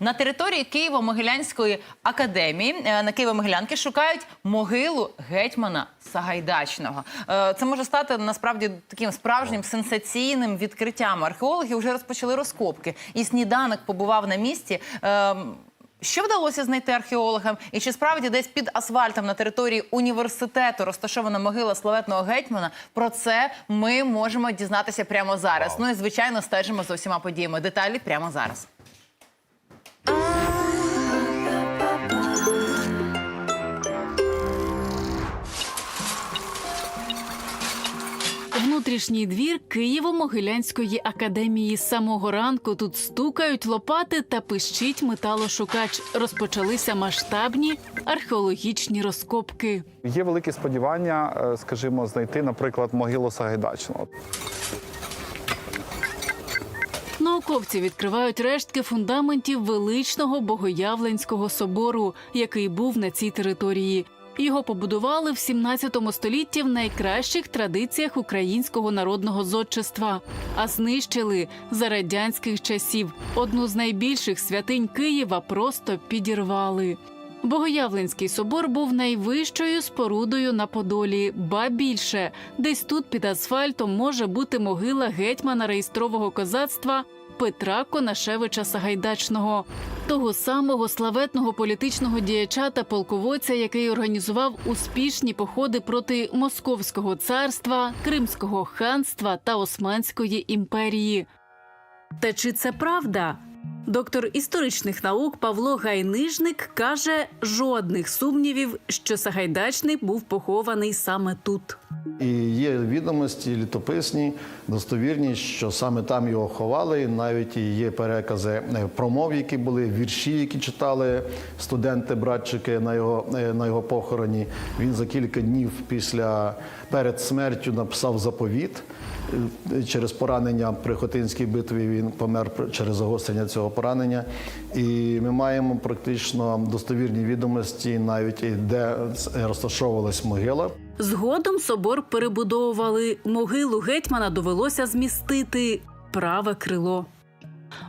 На території Києво-Могилянської академії е, на Києво-Могилянки шукають могилу гетьмана Сагайдачного. Е, Це може стати насправді таким справжнім сенсаційним відкриттям. Археологи вже розпочали розкопки, і сніданок побував на місці. Ем, Що вдалося знайти археологам? І чи справді десь під асфальтом на території університету розташована могила славетного гетьмана? Про це ми можемо дізнатися прямо зараз. Ну і звичайно стежимо за усіма подіями. Деталі прямо зараз. Внутрішній двір Києво-Могилянської академії. З самого ранку тут стукають лопати та пищить металошукач. Розпочалися масштабні археологічні розкопки. Є великі сподівання, е, скажімо, знайти, наприклад, могилу Сагайдачного. Науковці відкривають рештки фундаментів величного богоявленського собору, який був на цій території. Його побудували в 17 столітті в найкращих традиціях українського народного зодчества, а знищили за радянських часів. Одну з найбільших святинь Києва просто підірвали. Богоявленський собор був найвищою спорудою на Подолі, ба більше десь тут під асфальтом може бути могила гетьмана реєстрового козацтва Петра Конашевича Сагайдачного, того самого славетного політичного діяча та полководця, який організував успішні походи проти Московського царства, Кримського ханства та Османської імперії. Та чи це правда? Доктор історичних наук Павло Гайнижник каже: жодних сумнівів, що Сагайдачний був похований саме тут. І є відомості літописні, достовірні, що саме там його ховали. Навіть є перекази е, промов, які були, вірші, які читали студенти-братчики на його, е, на його похороні. Він за кілька днів після перед смертю написав заповіт. Е, Через поранення при Хотинській битві він помер через загострення цього поранення. І ми маємо практично достовірні відомості, навіть і де розташовувалась могила. Згодом собор перебудовували. Могилу гетьмана довелося змістити праве крило.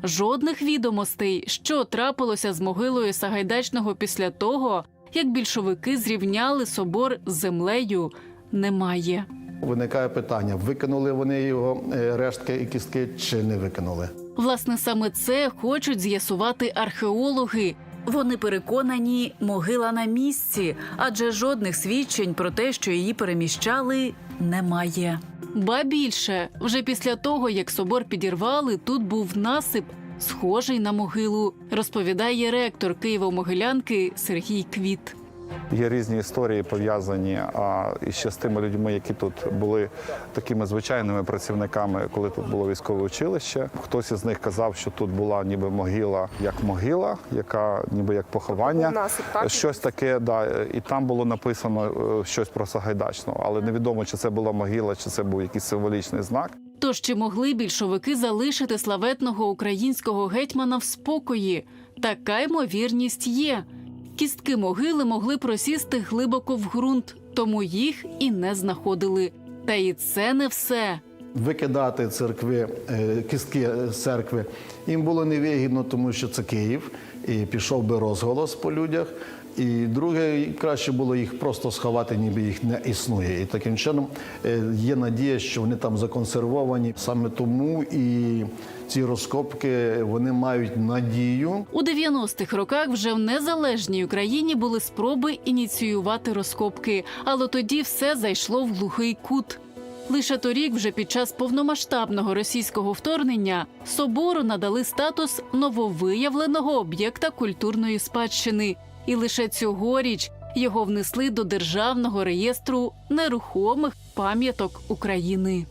Жодних відомостей, що трапилося з могилою Сагайдачного після того, як більшовики зрівняли собор з землею, немає. Виникає питання: викинули вони його е, рештки і кістки чи не викинули? Власне, саме це хочуть з'ясувати археологи. Вони переконані, могила на місці, адже жодних свідчень про те, що її переміщали, немає. Ба більше, вже після того, як собор підірвали, тут був насип, схожий на могилу, розповідає ректор Києво-Могилянки Сергій Квіт. Є різні історії пов'язані а, і ще з тими людьми, які тут були такими звичайними працівниками, коли тут було військове училище. Хтось із них казав, що тут була ніби могила як могила, яка ніби як поховання. Так? Щось таке, да. І там було написано е, щось про Сагайдачного, але невідомо, чи це була могила, чи це був якийсь символічний знак. Тож чи могли більшовики залишити славетного українського гетьмана в спокої? Така ймовірність є. Кістки могили могли просісти глибоко в ґрунт, тому їх і не знаходили. Та і це не все. Викидати церкви, е, кістки церкви їм було невигідно, тому що це Київ, і пішов би розголос по людях. І друге, краще було їх просто сховати, ніби їх не існує. І таким чином е, є надія, що вони там законсервовані. Саме тому і ці розкопки вони мають надію У 90-х роках вже в незалежній Україні були спроби ініціювати розкопки, але тоді все зайшло в глухий кут. Лише торік, вже під час повномасштабного російського вторгнення, собору надали статус нововиявленого об'єкта культурної спадщини, і лише цьогоріч його внесли до державного реєстру нерухомих пам'яток України.